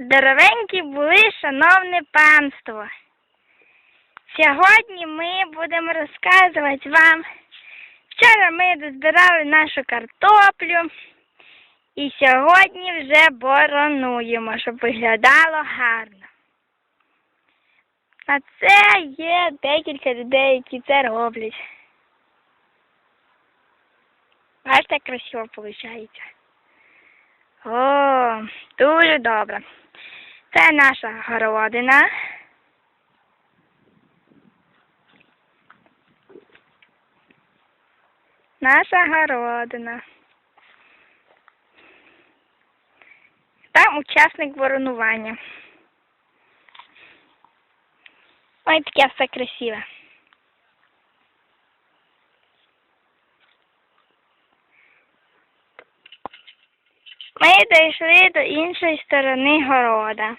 Здоровенькі були, шановне панство. Сьогодні ми будемо розказувати вам. Вчора ми дозбирали нашу картоплю і сьогодні вже боронуємо, щоб виглядало гарно. А це є декілька людей, які це роблять. Бачите, як красиво виходить. О, дуже добре. Це наша городина. Наша городина. Там учасник воронування. Ой, таке все красиве. Ми дійшли до іншої сторони города.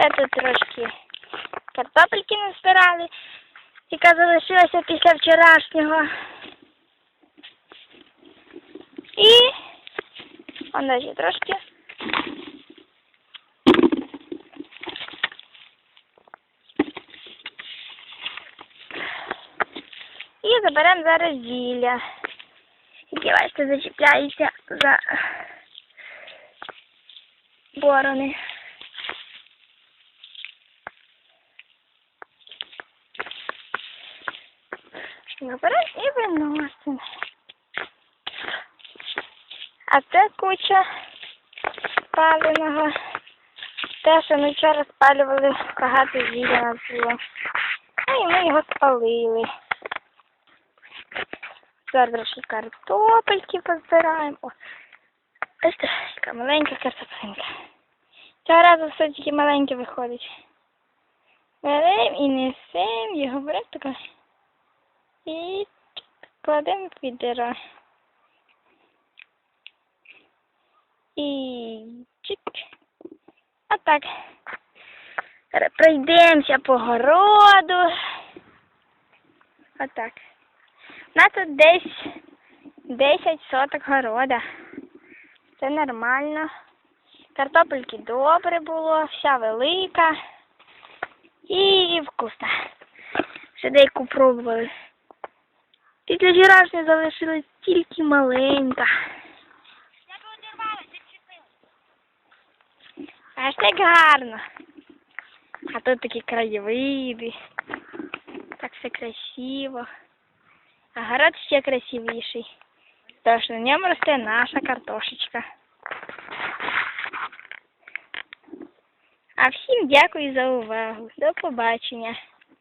Це трошки картопельки назбирали, яка залишилася після вчорашнього. І он далі трошки. І заберемо зараз зілля. Які бачите, зачіпляються за борони. Заберемо і виносимо. А це куча паленого. Те, що ми вчора спалювали, багато зілля було. Ну і ми його спалили. Зараз картопельки позбираємо. О, бачите, яка маленька картопелька. Цього разу все тільки маленьке виходить. Беремо і несемо його беремо тако. І кладемо в відро. І чик. Отак. Зараз пройдемося по городу. Отак. У нас тут десь 10 соток города. Це нормально. Картопельки добре було, вся велика і вкусна. Ще деяку пробували. Після вчорашньої залишилась тільки маленька. Аж так гарно. А тут такі краєвиди. Так все красиво. А город ще красивіший. Тож на ньому росте наша картошечка. А всім дякую за увагу. До побачення.